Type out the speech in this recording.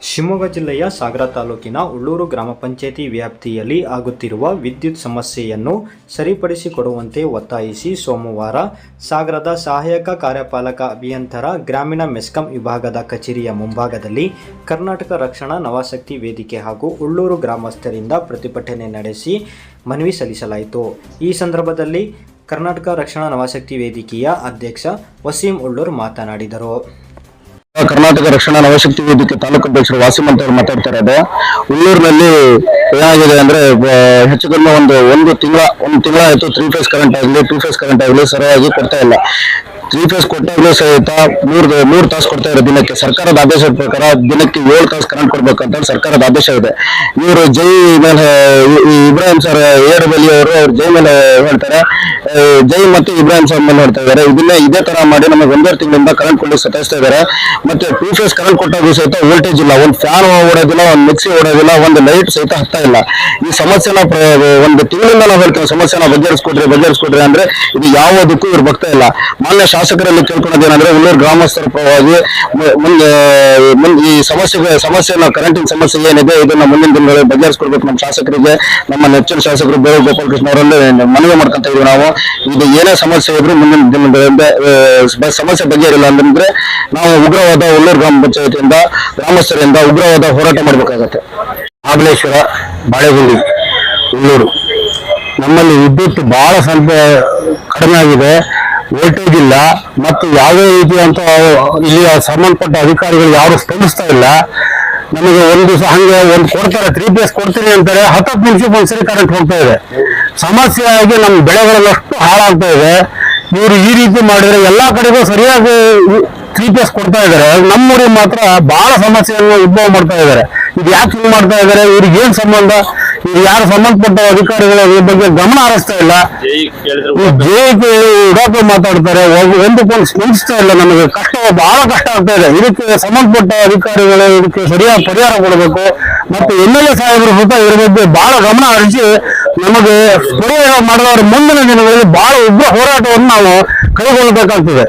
ಶಿವಮೊಗ್ಗ ಜಿಲ್ಲೆಯ ಸಾಗರ ತಾಲೂಕಿನ ಉಳ್ಳೂರು ಗ್ರಾಮ ಪಂಚಾಯತಿ ವ್ಯಾಪ್ತಿಯಲ್ಲಿ ಆಗುತ್ತಿರುವ ವಿದ್ಯುತ್ ಸಮಸ್ಯೆಯನ್ನು ಸರಿಪಡಿಸಿಕೊಡುವಂತೆ ಒತ್ತಾಯಿಸಿ ಸೋಮವಾರ ಸಾಗರದ ಸಹಾಯಕ ಕಾರ್ಯಪಾಲಕ ಅಭಿಯಂತರ ಗ್ರಾಮೀಣ ಮೆಸ್ಕಾಂ ವಿಭಾಗದ ಕಚೇರಿಯ ಮುಂಭಾಗದಲ್ಲಿ ಕರ್ನಾಟಕ ರಕ್ಷಣಾ ನವಾಸಕ್ತಿ ವೇದಿಕೆ ಹಾಗೂ ಉಳ್ಳೂರು ಗ್ರಾಮಸ್ಥರಿಂದ ಪ್ರತಿಭಟನೆ ನಡೆಸಿ ಮನವಿ ಸಲ್ಲಿಸಲಾಯಿತು. ಈ ಸಂದರ್ಭದಲ್ಲಿ ಕರ್ನಾಟಕ ರಕ್ಷಣಾ ನವಾಸಕ್ತಿ ವೇದಿಕೆಯ ಅಧ್ಯಕ್ಷ ವಸೀಂ ಉಳ್ಳೂರು ಮಾತನಾಡಿದರು. ಕರ್ನಾಟಕ ರಕ್ಷಣಾ ನವಶಕ್ತಿ ವೇದಿಕೆ ತಾಲೂಕು ಅಧ್ಯಕ್ಷರು ವಾಸಿಮ್ ಅಂತ ಅವ್ರು ಮಾತಾಡ್ತಾ ಇರೋದು. ಉಳ್ಳೂರಿನಲ್ಲಿ ಏನಾಗಿದೆ ಅಂದ್ರೆ ಹೆಚ್ಚು ಕಡಿಮೆ ಒಂದು ಒಂದು ತಿಂಗಳ ಒಂದು ತಿಂಗಳ ಆಯ್ತು ತ್ರೀ ಫೇಸ್ ಕರೆಂಟ್ ಆಗಲಿ ಟೂ ಫೇಸ್ ಕರೆಂಟ್ ಆಗಲಿ ಸರಿಯಾಗಿ ಕೊಡ್ತಾ ಇಲ್ಲ. ತ್ರೀ ಫೇಸ್ ಸಹಿತ ಮೂರ್ ಮೂರ್ ತಾಸು ಕೊಡ್ತಾ ಇರೋ ದಿನಕ್ಕೆ. ಸರ್ಕಾರದ ಆದೇಶದ ಪ್ರಕಾರ ದಿನಕ್ಕೆ ಏಳು ತಾಸು ಕರೆಂಟ್ ಕೊಡ್ಬೇಕಂತ ಸರ್ಕಾರದ ಆದೇಶ ಇದೆ. ಇವರು ಜೈ ಮೇಲೆ ಇಬ್ರಾಹಿಂ ಸರ್ ಏರ್ ಬಲಿ ಅವರು ಅವ್ರು ಜೈ ಮೇಲೆ ಹೇಳ್ತಾರೆ. ಜೈ ಮತ್ತು ಇಬ್ರಾಹಿಂ ಸರ್ ಮೇಲೆ ಹೇಳ್ತಾ ಇದ್ದಾರೆ. ಇದನ್ನ ಇದೇ ತರ ಮಾಡಿ ನಮಗೆ ಒಂದೇ ತಿಂಗಳಿಂದ ಕರೆಂಟ್ ಕೊಡ್ಲಿಕ್ಕೆ ಸತಾಯಿಸ್ತಾ ಇದ್ದಾರೆ. ಮತ್ತೆ ಟೂ ಫೇಸ್ ಕರೆಂಟ್ ಕೊಟ್ಟಾಗ ಸಹಿತ ವೋಲ್ಟೇಜ್ ಇಲ್ಲ. ಒಂದು ಫ್ಯಾನ್ ಓಡೋದಿಲ್ಲ, ಒಂದು ಮಿಕ್ಸಿ ಓಡೋದಿಲ್ಲ, ಒಂದು ಲೈಟ್ ಸಹಿತ ಹತ್ತಾ ಇಲ್ಲ. ಈ ಸಮಸ್ಯೆನ ಒಂದು ತಿಂಗಳಿಂದ ನಾವು ಹೇಳ್ತೇವೆ, ಸಮಸ್ಯೆನ ಬಗೆಹರಿಸ್ಕೊಡ್ರಿ ಬಗೆಹರಿಸ್ಕೊಡ್ರಿ ಅಂದ್ರೆ ಇದು ಯಾವುದಕ್ಕೂ ಇವ್ರು ಬರ್ತಾ ಇಲ್ಲ. ಮಾನ್ಯ ಶಾಸಕರಲ್ಲಿ ಕೇಳ್ಕೊಳ್ಳೋದೇನಂದ್ರೆ ಉಳ್ಳೂರು ಗ್ರಾಮಸ್ಥರ ಪರವಾಗಿ ಮುಂದೆ ಮುಂದೆ ಈ ಸಮಸ್ಯೆ ಸಮಸ್ಯೆನ ಕರೆಂಟಿನ ಸಮಸ್ಯೆ ಏನಿದೆ, ಇದನ್ನ ಮುಂದಿನ ದಿನಗಳಲ್ಲಿ ಬಗೆಹರಿಸ್ಕೊಡ್ಬೇಕು ನಮ್ಮ ಶಾಸಕರಿಗೆ. ನಮ್ಮ ನೆಚ್ಚಿನ ಶಾಸಕರು ಬೇರೆ ಗೋಪಾಲಕೃಷ್ಣ ಅವರಲ್ಲಿ ಮನವಿ ಮಾಡ್ಕೊಂತ ಇದೀವಿ ನಾವು. ಇದು ಏನೇ ಸಮಸ್ಯೆ ಇದ್ರು ಮುಂದಿನ ದಿನಗಳಿಂದ ಸಮಸ್ಯೆ ಬಗೆಹರಿಲ್ಲ ಅಂತಂದ್ರೆ ನಾವು ಉಗ್ರವಾದ ಉಳ್ಳೂರು ಗ್ರಾಮ ಪಂಚಾಯತಿಯಿಂದ, ಗ್ರಾಮಸ್ಥರಿಂದ ಉಗ್ರವಾದ ಹೋರಾಟ ಮಾಡಬೇಕಾಗತ್ತೆ. ಮಹಾಬಲೇಶ್ವರ ಬಾಳೆಗುಂಡಿ ಉಳ್ಳೂರು ನಮ್ಮಲ್ಲಿ ವಿದ್ಯುತ್ ಬಹಳ ಸ್ವಲ್ಪ ಕಡಿಮೆ ಆಗಿದೆ. ವೋಲ್ಟೇಜ್ ಇಲ್ಲ ಮತ್ತು ಯಾವುದೇ ರೀತಿಯಂತ ಇಲ್ಲಿಯ ಸಂಬಂಧಪಟ್ಟ ಅಧಿಕಾರಿಗಳು ಯಾರು ಸ್ಪಂದಿಸ್ತಾ ಇಲ್ಲ. ನಮಗೆ ಒಂದು ದಿವಸ ಹಂಗೆ ಒಂದು ಕೊಡ್ತಾರೆ ತ್ರೀ ಪ್ಲೇಸ್ ಕೊಡ್ತೀನಿ ಅಂತಾರೆ, ಹತ್ತತ್ತು ನಿಮಿಷಕ್ಕೆ ಒಂದ್ಸರಿ ಕರೆಂಟ್ ಹೋಗ್ತಾ ಇದೆ. ಸಮಸ್ಯೆ ಆಗಿ ನಮ್ಮ ಬೆಳೆಗಳಲ್ಲಷ್ಟು ಹಾಳಾಗ್ತಾ ಇದೆ. ಇವರು ಈ ರೀತಿ ಮಾಡಿದ್ರೆ ಎಲ್ಲಾ ಕಡೆಗೂ ಸರಿಯಾಗಿ ತ್ರೀ ಪ್ಲೇಸ್ ಕೊಡ್ತಾ ಇದ್ದಾರೆ. ನಮ್ಮೂರಿಗೆ ಮಾತ್ರ ಬಹಳ ಸಮಸ್ಯೆಯನ್ನು ಉದ್ಭವ ಮಾಡ್ತಾ ಇದ್ದಾರೆ. ಇದು ಯಾಕೆ ಮಾಡ್ತಾ ಇದ್ದಾರೆ? ಇವ್ರಿಗೆ ಏನ್ ಸಂಬಂಧ? ಇವ್ರು ಯಾರು ಸಂಬಂಧಪಟ್ಟ ಅಧಿಕಾರಿಗಳ ಬಗ್ಗೆ ಗಮನ ಹರಿಸ್ತಾ ಇಲ್ಲ. ಜೆ ಉಡಾಕ ಮಾತಾಡ್ತಾರೆ ಒಂದು ಒಂದಕ್ಕೊಂದು ಸ್ಪಂದಿಸ್ತಾ ಇಲ್ಲ ನಮಗೆ. ಕಷ್ಟ ಬಹಳ ಕಷ್ಟ ಆಗ್ತಾ ಇದೆ. ಇದಕ್ಕೆ ಸಂಬಂಧಪಟ್ಟ ಅಧಿಕಾರಿಗಳು ಇದಕ್ಕೆ ಸರಿಯಾದ ಪರಿಹಾರ ಕೊಡಬೇಕು. ಮತ್ತು ಎಂ ಎಲ್ ಎ ಸಾಹೇಬರು ಸುತ್ತ ಇದ್ರ ಬಗ್ಗೆ ಬಹಳ ಗಮನ ಹರಿಸಿ ನಮಗೆ ಪರಿಹಾರ ಮಾಡಿದವರ ಮುಂದಿನ ದಿನಗಳಲ್ಲಿ ಬಹಳ ಉಗ್ರ ಹೋರಾಟವನ್ನು ನಾವು ಕೈಗೊಳ್ಳಬೇಕಾಗ್ತದೆ.